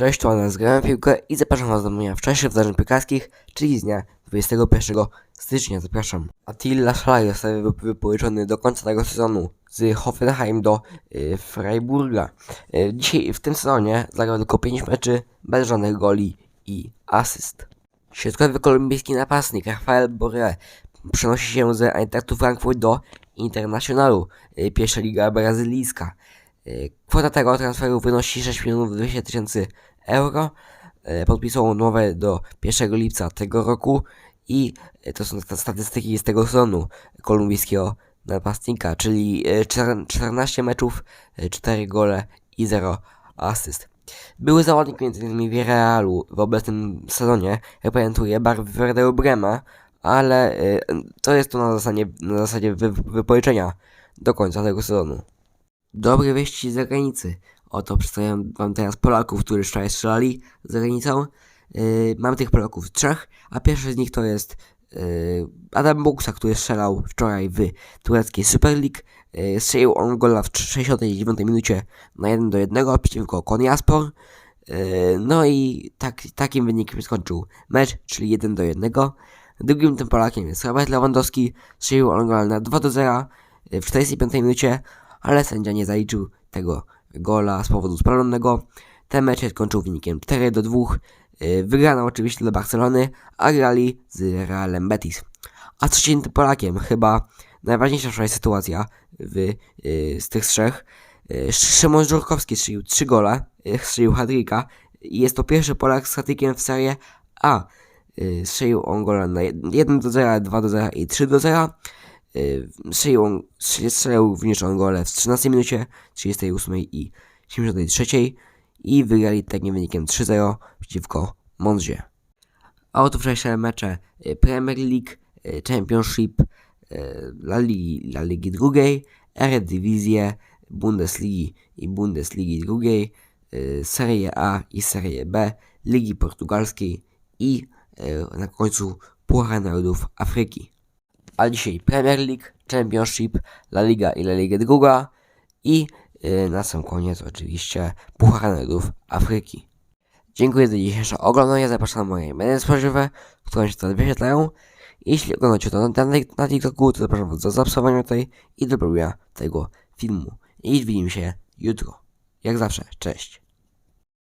Cześć, to Anas, grałem w piłkę i zapraszam was do mnie wcześniejszych wydarzeń piłkarskich, czyli z dnia 21 stycznia, zapraszam. Attila Szalaj został wy- wypożyczony do końca tego sezonu z Hoffenheim do y, Freiburga. Y, dzisiaj w tym sezonie zagrał tylko 5 meczy, bez żadnych goli i asyst. Środkowy kolumbijski napastnik Rafael Borré przenosi się z Eintrachtu Frankfurt do Internacionalu, y, pierwsza liga brazylijska. Y, Kwota tego transferu wynosi 6 milionów 200 tysięcy euro. Y, Podpisał umowę do 1 lipca tego roku i y, to są sta- statystyki z tego sezonu kolumbijskiego napastnika, czyli y, czter- 14 meczów, y, 4 gole i 0 asyst. Były zawodnik m.in. Villarrealu w obecnym sezonie, reprezentuje barwy Werder Brema, ale to jest to na zasadzie, na zasadzie wy, do końca tego sezonu. Dobre wieści z zagranicy. Oto przedstawiam wam teraz Polaków, którzy wczoraj strzelali za granicą. Yy, mam tych Polaków trzech, a pierwszy z nich to jest yy, Adam Buksa, który strzelał wczoraj w tureckiej Super League. Yy, strzelił on gola w 69 minucie na 1 do 1 przeciwko Konyaspor. Yy, no i tak, takim wynikiem skończył mecz, czyli 1 do 1. Drugim tym Polakiem jest Robert Lewandowski. Strzelił on gola na 2 do 0 w 45 minucie, ale sędzia nie zaliczył tego gola z powodu spalonego. Ten mecz się skończył wynikiem 4 do 2. Yy, Wygrano oczywiście dla Barcelony, a grali z Realem Betis. A trzecim tym Polakiem, chyba najważniejsza sytuacja w, yy, z tych trzech. Yy, Szymon Żurkowski strzelił 3 gole, strzelił hat-tricka i jest to pierwszy Polak z hat-trickiem w serii A. Strzelił on gola na 1 do 0, 2 do 0 i 3 do 0. Yy, Strzelił, on, strzel- strzelał również on gole w 13 minucie, 38 i 73 i wygrali takim wynikiem 3-0 przeciwko Monzie. A oto wczorajsze mecze y, Premier League, y, Championship, La Ligi, La Ligi drugiej, Eredivisie, Bundesligi i Bundesligi drugiej, Serie A i Serie B, Ligi Portugalskiej i na końcu Puchar Narodów Afryki. A dzisiaj Premier League, Championship, La Liga i La Liga druga i yy, na sam koniec oczywiście Puchar Narodów Afryki. Dziękuję za dzisiejsze oglądanie, zapraszam na moje media społecznościowe, które się teraz wyświetlają. Jeśli oglądacie to na, na, na TikToku, to zapraszam do subskrybowania tutaj i do tego filmu. I widzimy się jutro. Jak zawsze, cześć.